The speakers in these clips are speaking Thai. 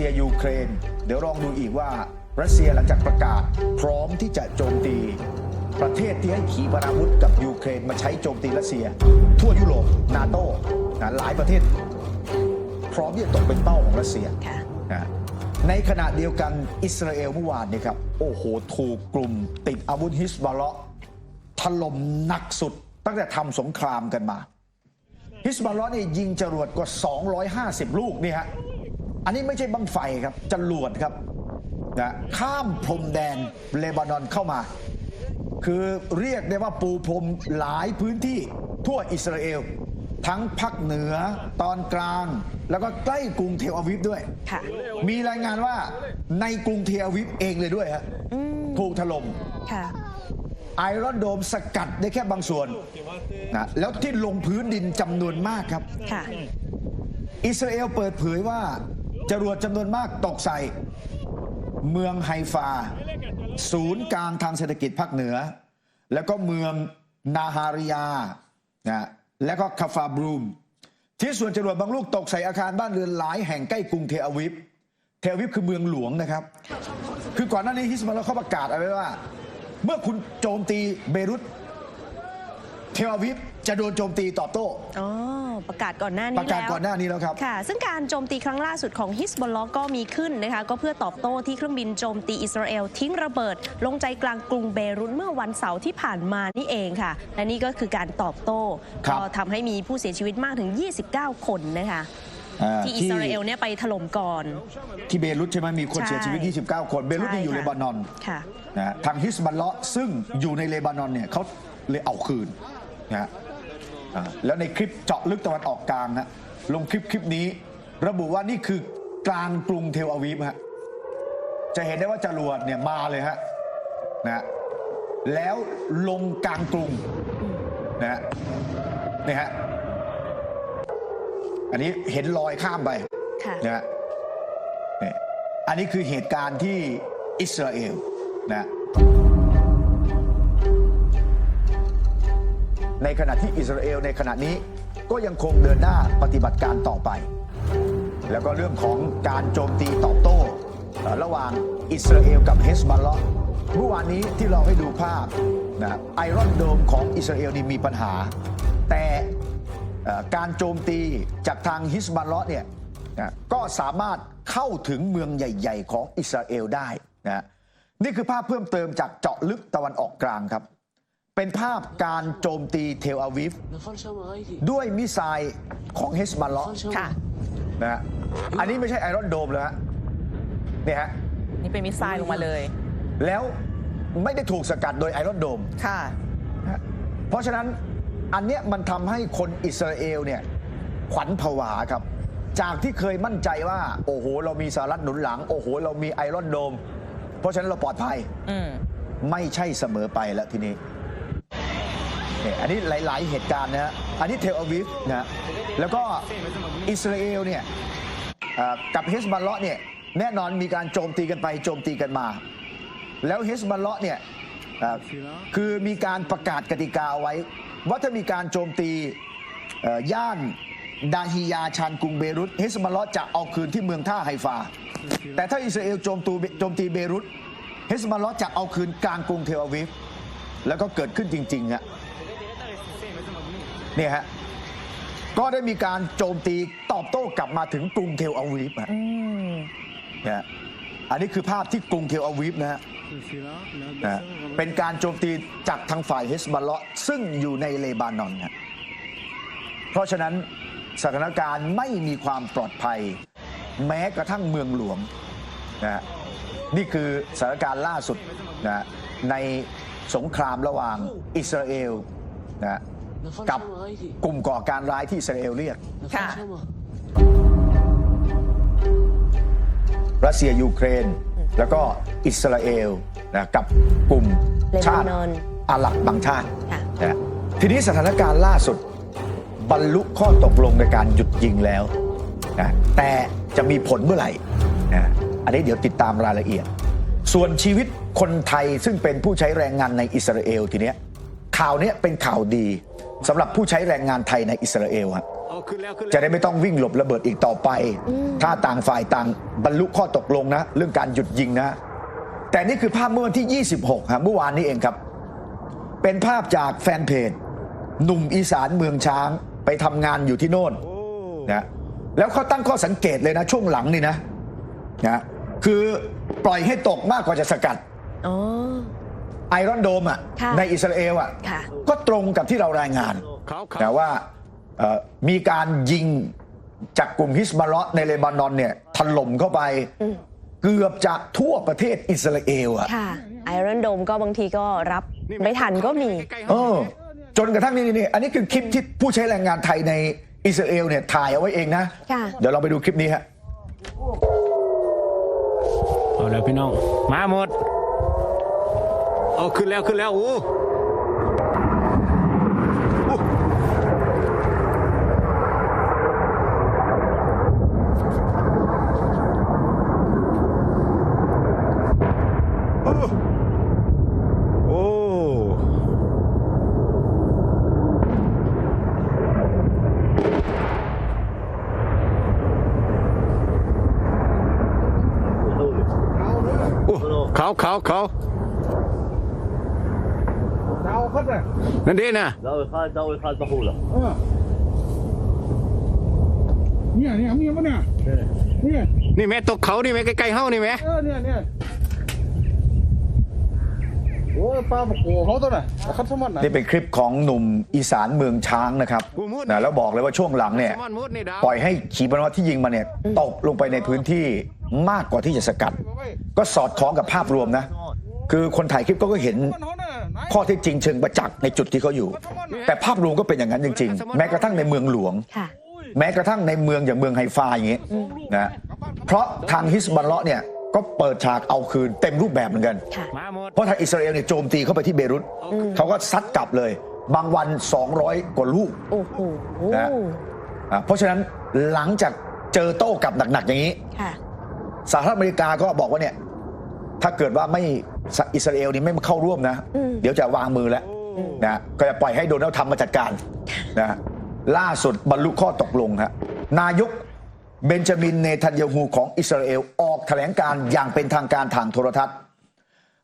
ซียยูเครน เดี๋ยวลองดูอีกว่ารัสเซียหลังจากประกาศ พร้อมที่จะโจมตี ประเทศที่ให้ขีปนาวุธกับยูเครนมาใช้โจมตีรัสเซีย ทั่วยุโรปนาโต้นะหลายประเทศ พร้อมที่จะตกเป็นเป้าของรัสเซียค่ะนะในขณะเดียวกันอิสราเอลเมื่อวานนี่ครับ โอ้โห ถูกกลุ่มติดอาวุธฮิสบอลเลาะห์ถล่มหนักสุดตั้งแต่ทำสงครามกันมา ฮิสบอลเลาะห์นี่ยิงจรวดกว่า 250 ลูกนี่ฮะ อันนี้ไม่ใช่บังไฟครับจรวดครับนะข้ามพรมแดนเลบานอนเข้ามา คือเรียกได้ว่าปูพรมหลายพื้นที่ทั่วอิสราเอล ทั้งภาคเหนือตอนกลาง แล้วก็ใกล้กรุงเทลอาวิฟด้วยค่ะมีรายงานว่าในกรุงเทลอาวิฟเองเลยด้วยฮะถูกถล่มค่ะไอรอนโดมสกัดได้แค่บางส่วนนะแล้วที่ลงพื้นดินจำนวนมากครับค่ะอิสราเอลเปิดเผยว่า จรวดจำนวนมากตกใส่ เมืองไฮฟา ศูนย์กลางทางเศรษฐกิจภาคเหนือ แล้วก็เมืองนาฮาริยานะแล้วก็คาฟาบรูม ที่ส่วนจรวดบางลูกตกใส่อาคารบ้านเรือนหลายแห่งใกล้กรุงเทอาวิฟเทอาวิฟคือเมืองหลวงนะครับ คือก่อนหน้านี้ฮิสมาลเขาประกาศเอาไว้ว่า เมื่อคุณโจมตีเบรุตเทอาวิฟ จะโดนโจมตีตอบโต้ อ๋อประกาศก่อนหน้าปนี้ระกาศแล้วก่อนหน้านี้แล้วครับ ค่ะ ซึ่งการโจมตีครั้งล่าสุดของฮิสบอลล็อกก็มีขึ้นนะคะ ก็เพื่อตอบโต้ที่เครื่องบินโจมตีอิสราเอล ทิ้งระเบิด ลงใจกลางกรุงเบรุตเมื่อวันเสาร์ที่ผ่านมานี่เองค่ะ และนี่ก็คือการตอบโต้ครับ ก็ทำให้มีผู้เสียชีวิตมากถึง 29 คนนะคะ อ่าที่อิสราเอลเนี่ยไปถล่มก่อน ที่เบรุตใช่ไหมมีคนใช่ เสียชีวิต 29 คนเบรุตนี่อยู่ใช่เลค่ะบานอนค่ะ นะฮะทางฮิสบัลเลาะห์ซึ่งอยู่ในเลบานอนเนี่ยเขาเลยเอาคืนนะฮะ อ่าแล้วในคลิปเจาะลึกตะวันออกกลางนะลงคลิปคลิปนี้ ระบุว่านี่คือกลางกรุงเทลอาวีฟฮะจะเห็นได้ว่าจรวดเนี่ยมาเลยฮะนะฮะแล้วลงกลางกรุงนะฮะนี่ฮะอันนี้เห็นรอยข้ามไปค่ะนะฮะนี่อันนี้คือเหตุการณ์ที่อิสราเอลนะ ในขณะที่อิสราเอลในขณะนี้ก็ยังคงเดินหน้าปฏิบัติการต่อไป แล้วก็เรื่องของการโจมตีตอบโต้ ระหว่างอิสราเอลกับเฮสบอลล์เมื่อวานนี้ที่เราให้ดูภาพนะไอรอนโดมของอิสราเอลนี่มีปัญหา แต่การโจมตีจากทางฮิสบอลล์เนี่ยนะก็สามารถเข้าถึงเมืองใหญ่ ๆ ของอิสราเอลได้นะนี่คือภาพเพิ่มเติมจากเจาะลึกตะวันออกกลางครับ เป็นภาพการโจมตีเทลอาวิฟ ด้วยมิสไซล์ของเฮสบัลล์ค่ะ นะฮะอันนี้ไม่ใช่ไอรอนโดมแล้วฮะนี่ฮะ นี่เป็นมิสไซล์ลงมาเลย แล้วไม่ได้ถูกสกัดโดยไอรอนโดม ค่ะ เพราะฉะนั้นอันเนี้ยมันทำให้คนอิสราเอลเนี่ยขวัญผวาครับ จากที่เคยมั่นใจว่า โอ้โห เรามีสหรัฐหนุนหลัง โอ้โห เรามีไอรอนโดม เพราะฉะนั้นเราปลอดภัยไม่ใช่เสมอไปแล้วทีนี้ นี่ยอันนี้หลาย ๆ เหตุการณ์นะฮะอันนี้เทลอาวิฟนะฮะแล้วก็อิสราเอลเนี่ยกับเฮสบัลเลาะเนี่ยแน่นอนมีการโจมตีกันไปโจมตีกันมา แล้วเฮสบัลเลาะเนี่ยคือมีการประกาศกติกาเอาไว้ ว่าถ้ามีการโจมตีย่านดาฮิยาชานกรุงเบรุตเฮสบัลเลาะจะเอาคืนที่เมืองท่าไฮฟา แต่ถ้าอิสราเอลโจมตีโจมตีเบรุตเฮสมาลอจะเอาคืนกลางกรุงเทลอาวิฟแล้วก็เกิดขึ้นจริงๆฮะ เนี่ยฮะก็ได้มีการโจมตีตอบโต้กลับมาถึงกรุงเทลอาวีฟฮะนี่ยอันนี้คือภาพที่กรุงเทลอาวีฟนะฮะนะเป็นการโจมตีจากทางฝ่ายเฮสบัลเลาะซึ่งอยู่ในเลบานอนนะเพราะฉะนั้นสถานการณ์ไม่มีความปลอดภัย แม้กระทั่งเมืองหลวงนะนี่คือสถานการณ์ล่าสุดนะในสงครามระหว่างอิสราเอลนะ กับกลุ่มก่อการร้ายที่อิสราเอลเรียกค่ะรัสเซียยูเครน แล้วก็อิสราเอลนะกับกลุ่มชาติอาหรับบางชาติค่ะทีนี้สถานการณ์ล่าสุดบรรลุข้อตกลงในการหยุดยิงแล้วนะแต่จะมีผลเมื่อไหร่นะอันนี้เดี๋ยวติดตามรายละเอียด ส่วนชีวิตคนไทยซึ่งเป็นผู้ใช้แรงงานในอิสราเอลทีเนี้ยข่าวนี้เป็นข่าวดี สำหรับผู้ใช้แรงงานไทยในอิสราเอลฮะเอาขึ้นแล้วขึ้นแล้วจะได้ไม่ต้องวิ่งหลบระเบิดอีกต่อไป ถ้าต่างฝ่ายต่างบรรลุข้อตกลงนะ เรื่องการหยุดยิงนะ แต่นี่คือภาพเมื่อวันที่ 26ครับเมื่อวานนี้เองครับ เป็นภาพจากแฟนเพจ หนุ่มอีสานเมืองช้างไปทำงานอยู่ที่โน่นโอ้นะแล้วเขาตั้งข้อสังเกตเลยนะ ช่วงหลังนี่นะนะคือปล่อยให้ตกมากกว่าจะสกัดอ๋อ ไอรอนโดมอะค่ะในอิสราเอลอะค่ะ ก็ตรงกับที่เรารายงานเขาเขานะว่าเอ่อมีการยิงจากกลุ่มฮิสบอลในเลบานอนเนี่ยถล่มเข้าไปเกือบจะทั่วประเทศอิสราเอลอะ ค่ะ ไอรอนโดมก็บางทีก็รับไม่ทันก็มีใกล้ๆเอเขาอจนกระทั่งนี่นี่อันนี้คือคลิปที่ผู้ใช้แรงงานไทยในอิสราเอลเนี่ยถ่ายเอาไว้เองนะ ค่ะ เดี๋ยวเราไปดูคลิปนี้ฮะ เอาแล้วพี่น้อง มาหมด เอาขึ้นแล้วขึ้นแล้วโอ้อู้โอ้โอ้เขาเขาเขา er. นั่นดีนะ Nou, we gaan, nou, we gaan toch holen. Ah. Ja, ja, meer maar na. Ja, นี่แม่ตกเขานี่แม่ใกล้ๆเฮ้านี่แม่ ja, ja, ja. Oh, een paar van houdt er. Dat gaat zo maar นี่เป็นคลิปของหนุ่มอีสานเมืองช้างนะครับนะแล้วบอกเลยว่าช่วงหลังเนี่ยสมอนมุดนี่ดาวปล่อยให้ขีปนาวุธที่ยิงมาเนี่ยตกลงไปในพื้นที่มากกว่าที่จะสกัด ก็สอดคล้องกับภาพรวมนะ คือคนถ่ายคลิปก็เห็น ข้อเท็จจริงเชิงประจักษ์ในจุดที่เขาอยู่ แต่ภาพรวมก็เป็นอย่างนั้นจริง ๆ แม้กระทั่งในเมืองหลวง ค่ะ แม้กระทั่งในเมืองอย่างเมืองไฮฟาอย่างนี้นะเพราะทางฮิสบัลเลาะห์เนี่ยก็เปิดฉากเอาคืนเต็มรูปแบบเหมือนกัน ค่ะมาหมดเพราะทางอิสราเอลเนี่ยโจมตีเข้าไปที่เบรุตเขาก็ซัดกลับเลย บางวัน 200 กว่าลูก โอ้โห นะ อะเพราะฉะนั้นหลังจากเจอโต้กลับหนักๆอย่างนี้ ค่ะ สหรัฐอเมริกาก็บอกว่าเนี่ย ถ้าเกิดว่าไม่อิสราเอลนี่ไม่เข้าร่วมนะอืมเดี๋ยวจะวางมือแล้วนะก็จะปล่อยให้โดนัลด์ทรัมป์มาจัดการนะล่าสุดบรรลุข้อตกลงฮะนายกเบนจามินเนทันยาฮูของอิสราเอลออกแถลงการอย่างเป็นทางการทางโทรทัศน์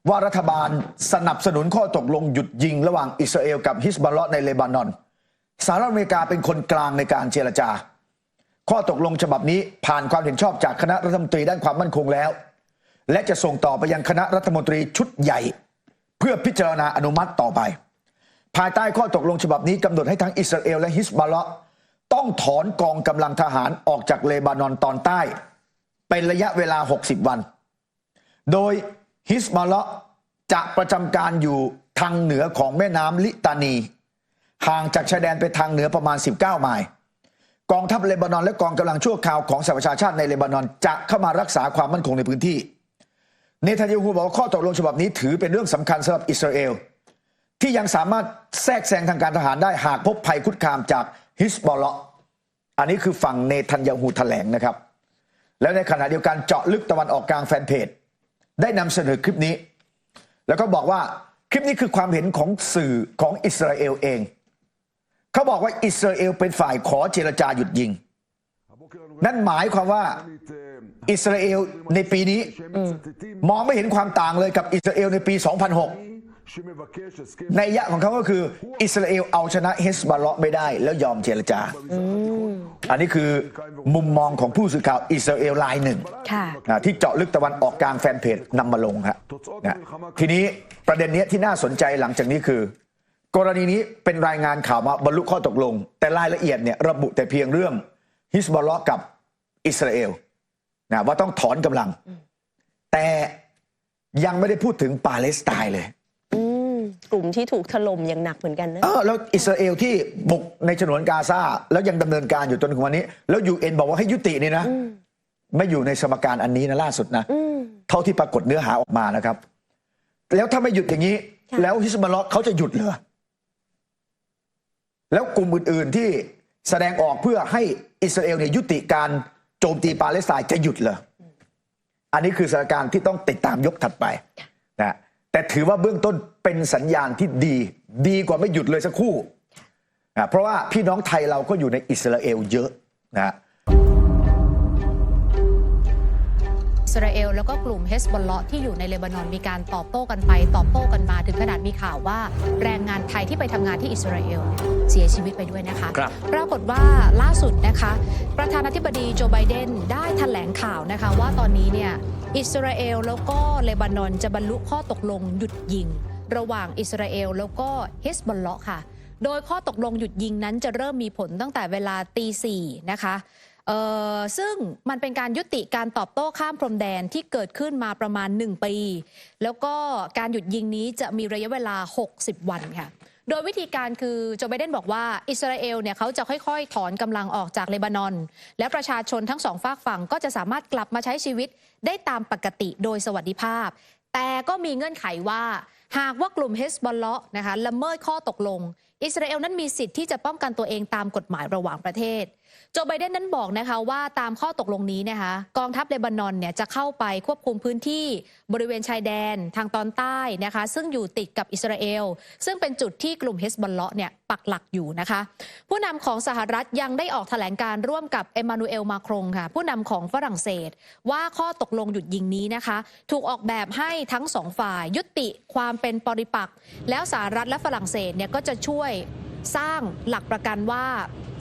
ว่ารัฐบาลสนับสนุนข้อตกลงหยุดยิง ระหว่างอิสราเอลกับฮิสบอลเลาะห์ในเลบานอนสหรัฐอเมริกาเป็นคนกลางในการเจรจา ข้อตกลงฉบับนี้ผ่านความเห็นชอบจากคณะรัฐมนตรีด้านความมั่นคงแล้ว และจะส่งต่อไปยังคณะรัฐมนตรีชุดใหญ่ เพื่อพิจารณาอนุมัติต่อไป ภายใต้ข้อตกลงฉบับนี้กำหนดให้ทั้งอิสราเอลและฮิสบอลลาะต้องถอนกองกำลังทหารออกจากเลบานอนตอนใต้ เป็นระยะเวลา 60 วัน โดยฮิสบอลลาะจะประจำการอยู่ทางเหนือของแม่น้ำลิตานี ห่างจากชายแดนไปทางเหนือประมาณ 19 ไมล์กองทัพเลบานอนและกองกำลังชั่วคราวของสหประชาชาติในเลบานอนจะเข้ามารักษาความมั่นคงในพื้นที่ เนทันยาฮูบอกว่าข้อตกลงฉบับนี้ถือเป็นเรื่องสำคัญสำหรับอิสราเอลที่ยังสามารถแทรกแซงทางการทหารได้หากพบภัยคุกคามจากฮิสบอลเลาะอันนี้คือฝั่งเนทันยาฮูแถลงนะครับ แล้วในขณะเดียวกันเจาะลึกตะวันออกกลางแฟนเพจ ได้นำเสนอคลิปนี้ แล้วก็บอกว่าคลิปนี้คือความเห็นของสื่อของอิสราเอลเอง เขาบอกว่าอิสราเอลเป็นฝ่ายขอเจรจาหยุดยิง นั่นหมายความว่า อิสราเอลในปีนี้ มองไม่เห็นความต่างเลยกับอิสราเอลในปี 2006ในยะของเขาก็คือ อิสราเอลเอาชนะเฮสบอลเลาะห์ไม่ได้ แล้วยอมเจรจา อันนี้คือมุมมองของผู้สื่อข่าวอิสราเอลรายหนึ่งค่ะนะที่เจาะลึกตะวันออกกลางแฟนเพจนำมาลงฮะนะทีนี้ประเด็นเนี้ยที่น่าสนใจหลังจากนี้คือกรณีนี้เป็นรายงานข่าวมาบรรลุข้อตกลง แต่รายละเอียดเนี่ยระบุแต่เพียงเรื่องฮิสบอลเลาะห์กับอิสราเอล นะว่าต้องถอนกำลัง แต่ยังไม่ได้พูดถึงปาเลสไตน์เลยอืมกลุ่มที่ถูกถล่มอย่างหนักเหมือนกันนะ เออแล้วอิสราเอลที่บุกในฉนวนกาซาแล้วยังดำเนินการอยู่จนถึงวันนี้ แล้วยูเอ็นบอกว่าให้ยุตินี่นะไม่อยู่ในสมการอันนี้นะล่าสุดนะ อืม เท่าที่ปรากฏเนื้อหาออกมานะครับ แล้วถ้าไม่หยุดอย่างนี้ ค่ะ แล้วฮิสบอลเลาะห์เขาจะหยุดเหรอแล้วกลุ่มอื่น ๆ ที่แสดงออกเพื่อให้อิสราเอลเนี่ยยุติการโจ มตีปาเลสไตน์จะหยุดเหรออันนี้คือสถานการณ์ที่ต้องติดตามยกถัดไปนะแต่ถือว่าเบื้องต้นเป็นสัญญาณที่ดี ดีกว่าไม่หยุดเลยสักครู่อะเพราะว่าพี่น้องไทยเราก็อยู่ในอิสราเอลเยอะนะอิสราเอลแล้วก็กลุ่มเฮสบอลเลาะที่อยู่ในเลบานอนมีการตอบโต้กันไป ตอบโต้กันมาถึงขนาดมีข่าวว่า แรงงานไทยที่ไปทำงานที่อิสราเอลเนี่ย สียชีวิตไปด้วยนะคะครับปรากฏว่าล่าสุดนะคะ ประธานาธิบดีโจไบเดนได้แถลงข่าวนะคะว่าตอนนี้เนี่ยอิสราเอลแล้วก็เลบานอนจะบรรลุข้อตกลงหยุดยิง ระหว่างอิสราเอลแล้วก็เฮสบอลเลาะค่ะ โดยข้อตกลงหยุดยิงนั้นจะเริ่มมีผลตั้งแต่เวลาตีสี่นะคะเอ่อซึ่งมันเป็นการยุติการตอบโต้ข้ามพรมแดนที่เกิดขึ้นมาประมาณ 1 ปี แล้วก็การหยุดยิงนี้จะมีระยะเวลา 60 วันค่ะ โดยวิธีการคือโจไบเดนบอกว่าอิสราเอลเนี่ยเขาจะค่อยๆ ถอนกำลังออกจากเลบานอน และประชาชนทั้งสองฝากฝั่งก็จะสามารถกลับมาใช้ชีวิตได้ตามปกติโดยสวัสดิภาพ แต่ก็มีเงื่อนไขว่าหากว่ากลุ่มเฮสบอลเลาะนะคะละเมิดข้อตกลง อิสราเอลนั้นมีสิทธิ์ที่จะป้องกันตัวเองตามกฎหมายระหว่างประเทศ โจไบเดนนั้นบอกนะคะว่าตามข้อตกลงนี้นะคะกองทัพเลบานอนเนี่ยจะเข้าไปควบคุมพื้นที่บริเวณชายแดนทางตอนใต้นะคะ ซึ่งอยู่ติดกับอิสราเอล ซึ่งเป็นจุดที่กลุ่มเฮสบอลเลาะเนี่ยปักหลักอยู่นะคะ ผู้นำของสหรัฐยังได้ออกแถลงการร่วมกับเอมมานูเอลมาครงค่ะ ผู้นำของฝรั่งเศส ว่าข้อตกลงหยุดยิงนี้นะคะ ถูกออกแบบให้ทั้งสองฝ่ายยุติความเป็นปริปักษ์แล้วสหรัฐและฝรั่งเศสเนี่ยก็จะช่วยสร้างหลักประกันว่า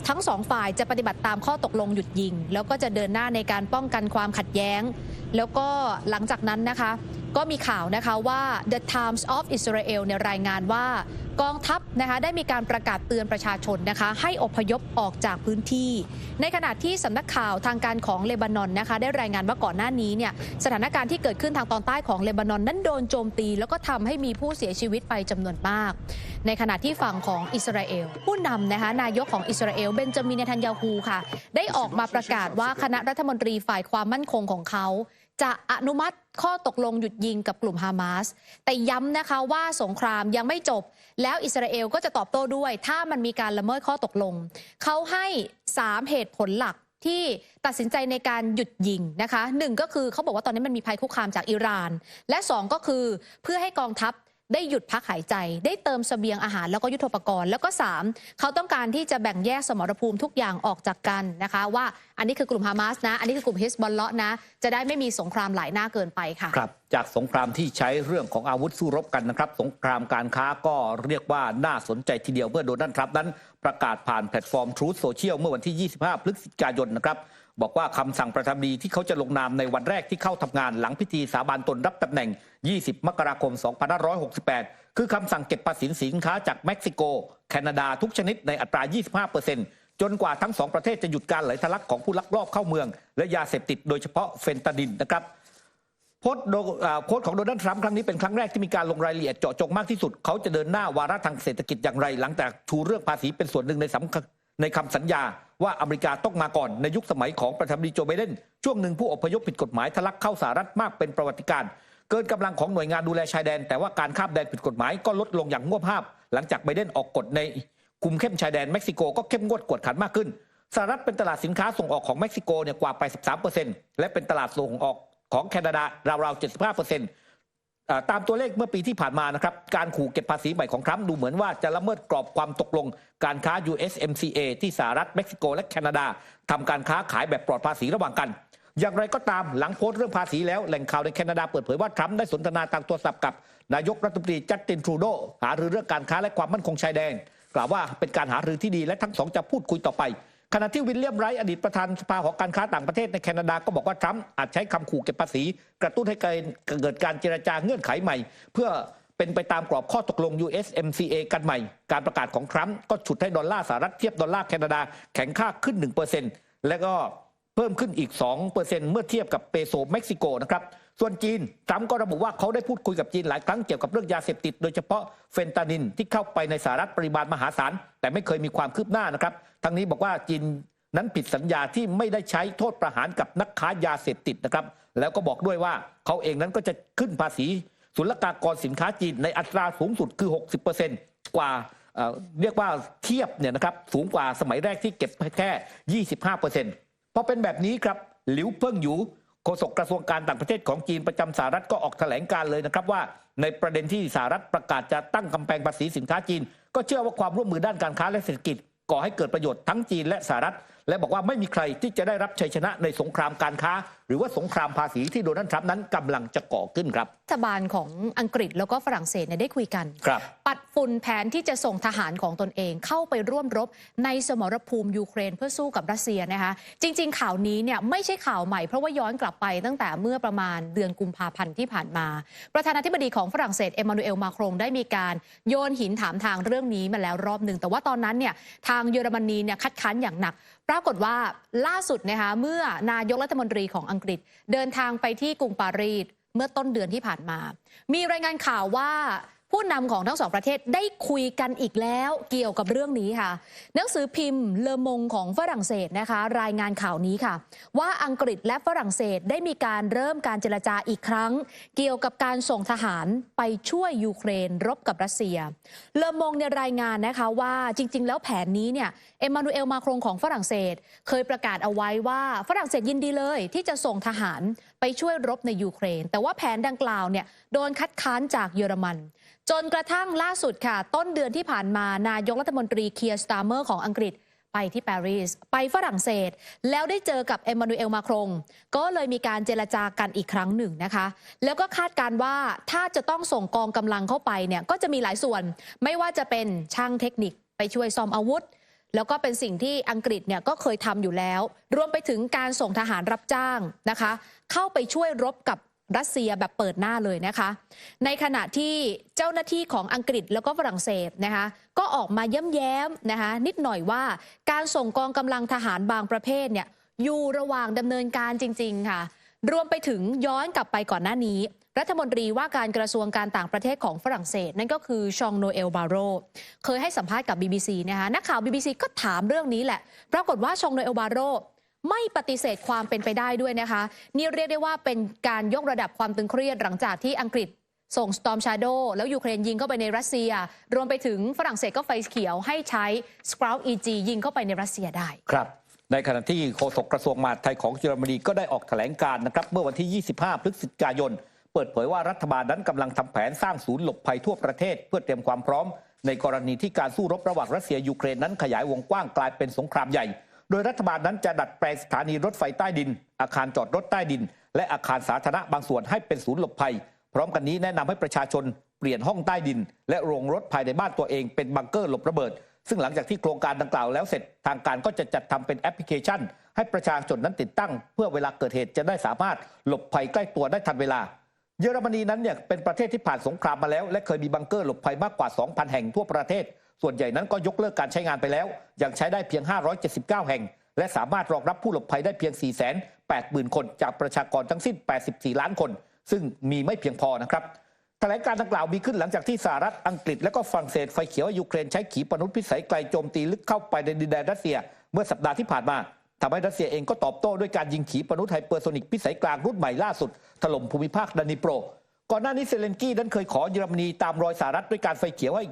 ทั้งสองฝ่ายจะปฏิบัติตามข้อตกลงหยุดยิง แล้วก็จะเดินหน้าในการป้องกันความขัดแย้ง แล้วก็หลังจากนั้นนะคะ ก็มีข่าวนะคะว่า The Times of Israel เนี่ยรายงานว่ากองทัพนะคะได้มีการประกาศเตือนประชาชนนะคะให้อพยพออกจากพื้นที่ ในขณะที่สำนักข่าวทางการของเลบานอนนะคะได้รายงานว่าก่อนหน้านี้เนี่ยสถานการณ์ที่เกิดขึ้นทางตอนใต้ของเลบานอนนั้นโดนโจมตี แล้วก็ทำให้มีผู้เสียชีวิตไปจำนวนมาก ในขณะที่ฝั่งของอิสราเอล ผู้นำนะคะนายกของอิสราเอลเบนจามินเนทันยาฮูค่ะ ได้ออกมาประกาศว่าคณะรัฐมนตรีฝ่ายความมั่นคงของเขา จะอนุมัติข้อตกลงหยุดยิงกับกลุ่มฮามาส แต่ย้ำนะคะว่าสงครามยังไม่จบ แล้วอิสราเอลก็จะตอบโต้ด้วย ถ้ามันมีการละเมิดข้อตกลง เขาให้ 3 เหตุผลหลักที่ตัดสินใจในการหยุดยิงนะคะหนึ่งก็คือเขาบอกว่าตอนนี้มันมีภัยคุกคามจากอิหร่าน และสองก็คือเพื่อให้กองทัพ ได้หยุดพักหายใจ ได้เติมเสบียงอาหารแล้วก็ยุทโธปกรณ์ แล้วก็ 3 เขาต้องการที่จะแบ่งแยกสมรภูมิทุกอย่างออกจากกันนะคะ ว่าอันนี้คือกลุ่มฮามาสนะ อันนี้คือกลุ่มฮิสบอลเลาะนะ จะได้ไม่มีสงครามหลายหน้าเกินไปค่ะครับ จากสงครามที่ใช้เรื่องของอาวุธสู้รบกันนะครับ สงครามการค้าก็เรียกว่าน่าสนใจทีเดียวเมื่อโดนัลด์ทรัมป์นั้น ประกาศผ่านแพลตฟอร์ม Truth Social เมื่อวันที่ 25 พฤศจิกายนนะครับ บอกว่าคำสั่งประธานาธิบดีที่เขาจะลงนามในวันแรกที่เข้าทำงานหลังพิธีสาบานตนรับตำแหน่ง 20 มกราคม 2568 คือคำสั่งเก็บภาษีสินค้าจากเม็กซิโก แคนาดาทุกชนิดในอัตรา 25%จนกว่าทั้งสองประเทศจะหยุดการไหลทะลักของผู้ลักลอบเข้าเมือง และยาเสพติดโดยเฉพาะเฟนตาดินนะครับโพสต์โดของโดนัลด์ทรัมป์ครั้งนี้เป็นครั้งแรกที่มีการลงรายละเอียดเจาะจงมากที่สุด เขาจะเดินหน้าวาระทางเศรษฐกิจอย่างไร หลังจากชูเรื่องภาษีเป็นส่วนหนึ่งในสำ ในคำสัญญาว่าอเมริกาต้องมาก่อนในยุคสมัยของประธานาธิบดีโจไบเดนช่วงหนึ่งผู้อพยพผิดกฎหมายทะลักเข้าสหรัฐมากเป็นประวัติการเกินกำลังของหน่วยงานดูแลชายแดน แต่ว่าการข้ามแดนผิดกฎหมายก็ลดลงอย่างงวบภาพ หลังจากไบเดนออกกฎในคุมเข้มชายแดนเม็กซิโกก็เข้มงวดกวดขันมากขึ้นสหรัฐเป็นตลาดสินค้าส่งออกของเม็กซิโกเนี่ยกว่า83%และเป็นตลาดส่งออกของแคนาดาราวๆ 75%อ่า ตามตัวเลขเมื่อปีที่ผ่านมานะครับ การขู่เก็บภาษีใหม่ของทรัมป์ดูเหมือนว่าจะละเมิดกรอบความตกลง การค้า USMCA ที่สหรัฐเม็กซิโกและแคนาดาทำการค้าขายแบบปลอดภาษีระหว่างกัน อย่างไรก็ตามหลังโพสต์เรื่องภาษีแล้วแหล่งข่าวในแคนาดาเปิดเผยว่าทรัมป์ได้สนทนาทางโทรศัพท์กับ นายกรัฐมนตรีจัสตินทรูโดหารือเรื่องการค้าและความมั่นคงชายแดน กล่าวว่าเป็นการหารือที่ดีและทั้งสองจะพูดคุยต่อไป ขณะที่วิลเลียมไรท์อดีตประธานสภาหอการค้าต่างประเทศในแคนาดาก็บอกว่าทรัมป์อาจใช้คำขู่เก็บภาษี กระตุ้นให้เกิดการเจรจาเงื่อนไขใหม่ เพื่อเป็นไปตามกรอบข้อตกลง USMCA กันใหม่ การประกาศของทรัมป์ก็ฉุดให้ดอลลาร์สหรัฐเทียบดอลลาร์แคนาดาแข็งค่าขึ้น 1%และก็เพิ่มขึ้นอีก 2%เมื่อเทียบกับเปโซเม็กซิโกนะครับ ส่วนจีนทรัมป์ก็ระบุว่าเขาได้พูดคุยกับจีนหลายครั้งเกี่ยวกับเรื่องยาเสพติด โดยเฉพาะเฟนตานินที่เข้าไปในสหรัฐปริมาณมหาศาล แต่ไม่เคยมีความคืบหน้านะครับทั้งนี้บอกว่าจีนนั้นผิดสัญญาที่ไม่ได้ใช้โทษประหารกับนักค้ายาเสพติดนะครับ แล้วก็บอกด้วยว่าเขาเองนั้นก็จะขึ้นภาษีศุลกากรสินค้าจีนในอัตราสูงสุดคือ 60%กว่าเอ่อเรียกว่าเทียบเนี่ยนะครับสูงกว่าสมัยแรกที่เก็บแค่ 25%พอเป็นแบบนี้ครับหลิวเพิ่งหยู โฆษกกระทรวงการต่างประเทศของจีนประจำสหรัฐก็ออกแถลงการเลยนะครับว่า ในประเด็นที่สหรัฐประกาศจะตั้งกำแพงภาษีสินค้าจีน ก็เชื่อว่าความร่วมมือด้านการค้าและเศรษฐกิจก่อให้เกิดประโยชน์ทั้งจีนและสหรัฐ และบอกว่าไม่มีใครที่จะได้รับชัยชนะในสงครามการค้า หรือว่าสงครามภาษีที่โดนัลด์ทรัมป์นั้นกำลังจะก่อขึ้นครับรัฐบาลของอังกฤษแล้วก็ฝรั่งเศสเนี่ยได้คุยกันครับปัดฝุ่นแผนที่จะส่งทหารของตนเองเข้าไปร่วมรบในสมรภูมิยูเครนเพื่อสู้กับรัสเซียนะคะ จริง ๆ ข่าวนี้เนี่ยไม่ใช่ข่าวใหม่เพราะว่าย้อนกลับไปตั้งแต่เมื่อประมาณเดือนกุมภาพันธ์ที่ผ่านมา ประธานาธิบดีของฝรั่งเศสเอมมานูเอลมาครงได้มีการโยนหินถามทางเรื่องนี้มาแล้วรอบหนึ่งแต่ว่าตอนนั้นเนี่ยทางเยอรมนีเนี่ยคัดค้านอย่างหนัก ปรากฏว่าล่าสุดนะคะเมื่อนายกรัฐมนตรีของอังกฤษ เดินทางไปที่กรุงปารีสเมื่อต้นเดือนที่ผ่านมา มีรายงานข่าวว่า ผู้นำของทั้งสองประเทศได้คุยกันอีกแล้วเกี่ยวกับเรื่องนี้ค่ะ หนังสือพิมพ์เลอมงของฝรั่งเศสนะคะ รายงานข่าวนี้ค่ะ ว่าอังกฤษและฝรั่งเศสได้มีการเริ่มการเจรจาอีกครั้ง เกี่ยวกับการส่งทหารไปช่วยยูเครน รบกับรัสเซีย เลอมงเนี่ยรายงานนะคะว่าจริง ๆ แล้วแผนนี้เนี่ยเอมมานูเอลมาครงของฝรั่งเศส เคยประกาศเอาไว้ว่าฝรั่งเศสยินดีเลย ที่จะส่งทหารไปช่วยรบในยูเครน แต่ว่าแผนดังกล่าวเนี่ยโดนคัดค้านจากเยอรมัน จนกระทั่งล่าสุดค่ะ ต้นเดือนที่ผ่านมานายกรัฐมนตรีเคียร์สตาร์เมอร์ของอังกฤษไปที่ปารีสไปฝรั่งเศส แล้วได้เจอกับเอ็มมานูเอลมาครงก็เลยมีการเจรจากันอีกครั้งหนึ่งนะคะ แล้วก็คาดการว่าถ้าจะต้องส่งกองกำลังเข้าไปเนี่ยก็จะมีหลายส่วน ไม่ว่าจะเป็นช่างเทคนิคไปช่วยซ่อมอาวุธ แล้วก็เป็นสิ่งที่อังกฤษเนี่ยก็เคยทำอยู่แล้ว รวมไปถึงการส่งทหารรับจ้างนะคะ เข้าไปช่วยรบกับ รัสเซียแบบเปิดหน้าเลยนะคะ ในขณะที่เจ้าหน้าที่ของอังกฤษแล้วก็ฝรั่งเศสนะคะก็ออกมาย้ำแย้มนะคะนิดหน่อยว่าการส่งกองกำลังทหารบางประเภทเนี่ยอยู่ระหว่างดำเนินการจริง ๆ ค่ะ รวมไปถึงย้อนกลับไปก่อนหน้านี้ รัฐมนตรีว่าการกระทรวงการต่างประเทศของฝรั่งเศส นั่นก็คือชองโนเอลบาโรเคยให้สัมภาษณ์กับ BBC นะคะนักข่าว BBC ก็ถามเรื่องนี้แหละ ปรากฏว่าชองโนเอลบาโร ไม่ปฏิเสธความเป็นไปได้ด้วยนะคะ นี่เรียกได้ว่าเป็นการยกระดับความตึงเครียดหลังจากที่อังกฤษส่ง Storm Shadow แล้วยูเครนยิงเข้าไปในรัสเซีย รวมไปถึงฝรั่งเศสก็ไฟเขียวให้ใช้ Sprout EG ยิงเข้าไปในรัสเซียได้ ครับ ในขณะที่โฆษกกระทรวงมหาดไทยของเยอรมนีก็ได้ออกแถลงการ์นะครับ เมื่อวันที่ 25 พฤศจิกายน เปิดเผยว่ารัฐบาลนั้นกำลังทำแผนสร้างศูนย์หลบภัยทั่วประเทศ เพื่อเตรียมความพร้อม ในกรณีที่การสู้รบระหว่างรัสเซียยูเครนนั้นขยายวงกว้างกลายเป็นสงครามใหญ่ โดยรัฐบาลนั้นจะดัดแปลงสถานีรถไฟใต้ดิน อาคารจอดรถใต้ดิน และอาคารสาธารณะบางส่วนให้เป็นศูนย์หลบภัย พร้อมกันนี้แนะนำให้ประชาชนเปลี่ยนห้องใต้ดิน และโรงรถภายในบ้านตัวเองเป็นบังเกอร์หลบระเบิด ซึ่งหลังจากที่โครงการดังกล่าวแล้วเสร็จทางการก็จะจัดทำเป็นแอปพลิเคชัน ให้ประชาชนนั้นติดตั้ง เพื่อเวลาเกิดเหตุจะได้สามารถหลบภัยใกล้ตัวได้ทันเวลาเยอรมนีนั้นเนี่ยเป็นประเทศที่ผ่านสงครามมาแล้ว และเคยมีบังเกอร์หลบภัยมากกว่า 2,000 แห่งทั่วประเทศ ส่วนใหญ่นั้นก็ยกเลิกการใช้งานไปแล้ว ยังใช้ได้เพียง 579 แห่ง และสามารถรองรับผู้หลบภัยได้เพียง 480,000 คนจากประชากรทั้งสิ้น 84 ล้านคน ซึ่งมีไม่เพียงพอนะครับแถลงการดังกล่าวมีขึ้นหลังจากที่สหรัฐอังกฤษและก็ฝรั่งเศสไฟเขียวยูเครนใช้ขีปนาวุธพิสัยไกลโจมตีลึกเข้าไปในดินแดนรัสเซีย เมื่อสัปดาห์ที่ผ่านมาทำให้รัสเซียเองก็ตอบโต้ด้วยการยิงขีปนาวุธไฮเปอร์โซนิกพิสัยกลางรุ่นใหม่ล่าสุดถล่มภูมิภาคดานิโปรก่อนหน้านี้เซเลนกี้นั้นเคยขอเยอรมนีตามรอยสหรัฐด้วยการไฟเขียวให้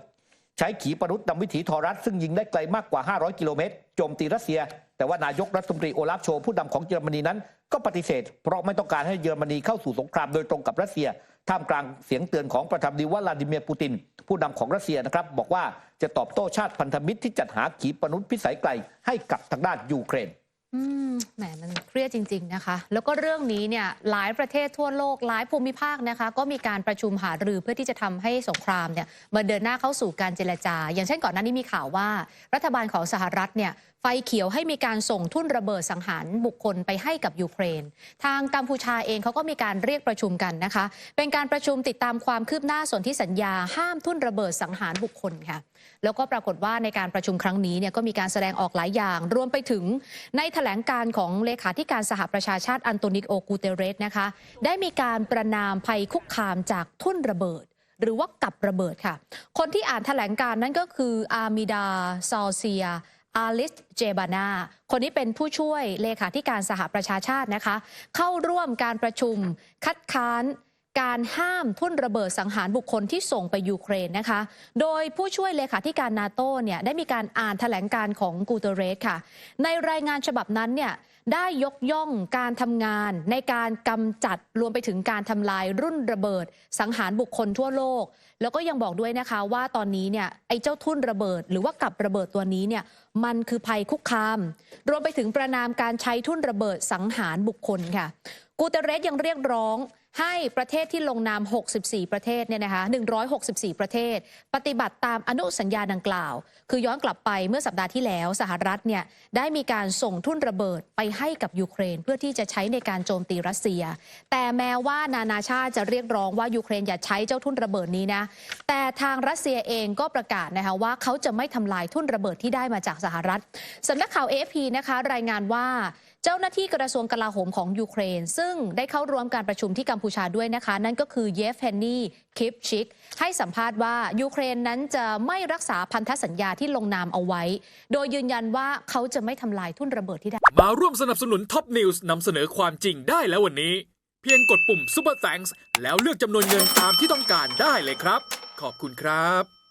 ใช้ขีปนาวุธนำวิถีทอรัสซึ่งยิงได้ไกลมากกว่า 500 กิโลเมตรโจมตีรัสเซีย แต่ว่านายกรัฐมนตรีโอลาฟโชว์ผู้นำของเยอรมนีนั้น ก็ปฏิเสธ เพราะไม่ต้องการให้เยอรมนีเข้าสู่สงครามโดยตรงกับรัสเซีย ท่ามกลางเสียงเตือนของประธานาธิบดีวลาดิเมียร์ปูติน ผู้นำของรัสเซียนะครับบอกว่าจะตอบโต้ชาติพันธมิตรที่จัดหาขีปนาวุธพิสัยไกลให้กับทางด้านยูเครน อืมแหมมันเครียดจริง ๆ นะคะ แล้วก็เรื่องนี้เนี่ยหลายประเทศทั่วโลกหลายภูมิภาคนะคะ ก็มีการประชุมหารือเพื่อที่จะทำให้สงครามเนี่ยมาเดินหน้าเข้าสู่การเจรจา อย่างเช่นก่อนหน้านี้มีข่าวว่า รัฐบาลของสหรัฐเนี่ย ไฟเขียวให้มีการส่งทุ่นระเบิดสังหารบุคคลไปให้กับยูเครน ทางกัมพูชาเองเขาก็มีการเรียกประชุมกันนะคะ เป็นการประชุมติดตามความคืบหน้าส่วนที่สัญญาห้ามทุ่นระเบิดสังหารบุคคลค่ะ แล้วก็ปรากฏว่าในการประชุมครั้งนี้เนี่ยก็มีการแสดงออกหลายอย่าง รวมไปถึงในแถลงการของเลขาธิการสหประชาชาติอันโตนิโอกูเตเรสนะคะ ได้มีการประนามภัยคุกคามจากทุ่นระเบิดหรือว่ากับระเบิดค่ะ คนที่อ่านแถลงการนั้นก็คืออามิดาซอเซีย อาลิส เจบานา คนนี้เป็นผู้ช่วยเลขาธิการสหประชาชาตินะคะ เข้าร่วมการประชุมคัดค้านการห้ามทุ่นระเบิดสังหารบุคคลที่ส่งไปยูเครนนะคะ โดยผู้ช่วยเลขาธิการนาโตเนี่ยได้มีการอ่านแถลงการของกูเตเรสค่ะ ในรายงานฉบับนั้นเนี่ยได้ยกย่องการทำงานในการกำจัดรวมไปถึงการทำลายรุ่นระเบิด สังหารบุคคลทั่วโลก แล้วก็ยังบอกด้วยนะคะว่าตอนนี้เนี่ยไอ้เจ้าทุ่นระเบิด หรือว่ากับระเบิดตัวนี้เนี่ยมันคือภัยคุกคาม รวมไปถึงประนามการใช้ทุ่นระเบิดสังหารบุคคลค่ะ กูเตเรสยังเรียกร้อง ให้ประเทศที่ลงนาม 64 ประเทศเนี่ยนะคะ 164 ประเทศ ปฏิบัติตามอนุสัญญาดังกล่าว คือย้อนกลับไปเมื่อสัปดาห์ที่แล้ว สหรัฐเนี่ยได้มีการส่งทุ่นระเบิดไปให้กับยูเครน เพื่อที่จะใช้ในการโจมตีรัสเซีย แต่แม้ว่านานาชาติจะเรียกร้องว่ายูเครนอย่าใช้เจ้าทุ่นระเบิดนี้นะ แต่ทางรัสเซียเองก็ประกาศนะคะว่าเขาจะไม่ทำลายทุ่นระเบิดที่ได้มาจากสหรัฐสำนักข่าว AFP นะคะรายงานว่า เจ้าหน้าที่กระทรวงกลาโหมของยูเครน ซึ่งได้เข้าร่วมการประชุมที่กัมพูชาด้วยนะคะ นั่นก็คือเยฟเฮนนี่คิปชิก ให้สัมภาษณ์ว่ายูเครนนั้นจะไม่รักษาพันธสัญญาที่ลงนามเอาไว้ โดยยืนยันว่าเขาจะไม่ทำลายทุ่นระเบิดที่ได้ มาร่วมสนับสนุนท็อปนิวส์นำเสนอความจริงได้แล้ววันนี้ เพียงกดปุ่ม Super Thanks แล้วเลือกจำนวนเงินตามที่ต้องการได้เลยครับ ขอบคุณครับ